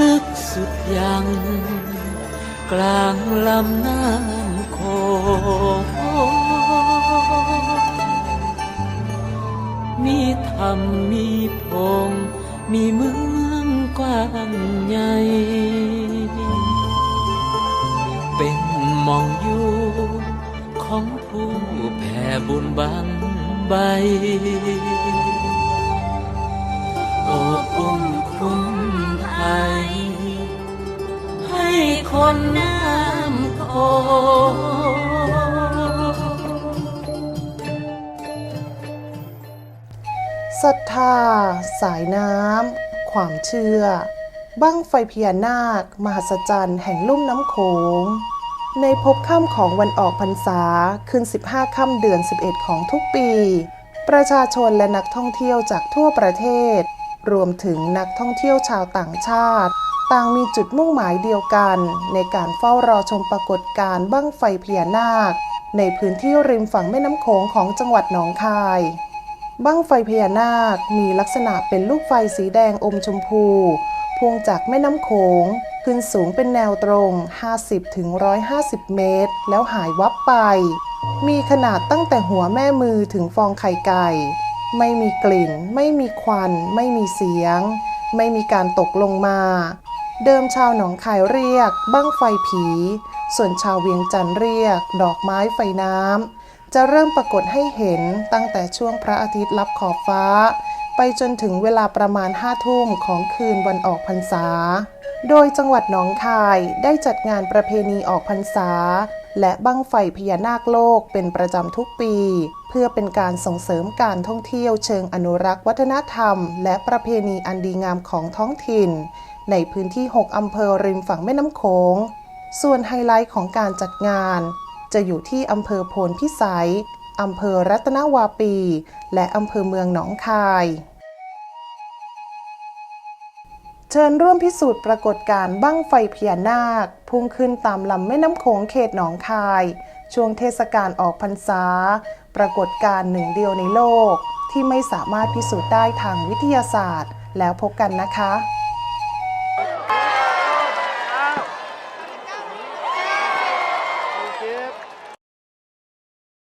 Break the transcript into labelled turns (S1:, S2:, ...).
S1: ลึกสุดยัง กลางลำน้ำโขงมีธรรมมีพง มีเมืองกว้างใหญ่ เป็นมองอยู่ของผู้แผ่บุญบังใบอบอุ้ม คนน้ำโข
S2: ศรัทธา สายน้ำ ความเชื่อ บั้งไฟพญานาค มหัศจรรย์แห่งลุ่มน้ำโขง ในภพค่ำของวันออกพรรษาขึ้น15 ค่ำเดือน 11 ของทุกปี ประชาชนและนักท่องเที่ยวจากทั่วประเทศ รวมถึงนักท่องเที่ยวชาวต่างชาติ ต่างมีจุดมุ่งหมายเดียวกัน ในการเฝ้ารอชมปรากฏการณ์บั้งไฟพญานาค ในพื้นที่ริมฝั่งแม่น้ำโขงของจังหวัดหนองคาย บั้งไฟพญานาคมีลักษณะเป็นลูกไฟสีแดงอมชมพูพวงจากแม่น้ำโขงขึ้นสูงเป็นแนวตรง 50-150 เมตร แล้วหายวับไป มีขนาดตั้งแต่หัวแม่มือถึงฟองไข่ไก่ ไม่มีกลิ่น ไม่มีควัน ไม่มีเสียง ไม่มีการตกลงมา เดิมชาวหนองคายเรียก บั้งไฟผี ส่วนชาวเวียงจันทร์เรียก ดอกไม้ไฟน้ำ จะเริ่มปรากฏให้เห็นตั้งแต่ช่วงพระอาทิตย์ลับขอบฟ้า ไปจนถึงเวลาประมาณห้าทุ่มของคืนวันออกพรรษา โดยจังหวัดหนองคายได้จัดงานประเพณีออกพรรษา และบั้งไฟพญานาคโลกเป็นประจำทุกปี เพื่อเป็นการส่งเสริมการท่องเที่ยวเชิงอนุรักษ์วัฒนธรรม และประเพณีอันดีงามของท้องถิ่น ในพื้นที่ 6 อำเภอริมฝั่งแม่น้ำโขง ส่วนไฮไลท์ของการจัดงาน จะอยู่ที่อำเภอโพนพิสัย อำเภอรัตนวาปี และอำเภอเมืองหนองคาย เชิญร่วมพิสูจน์ปรากฏการณ์บั้งไฟพญานาค พุ่งขึ้นตามลำแม่น้ำโขงเขตหนองคาย ช่วงเทศกาลออกพรรษา ปรากฏการณ์หนึ่งเดียวในโลก ที่ไม่สามารถพิสูจน์ได้ทางวิทยาศาสตร์ แล้วพบกันนะคะ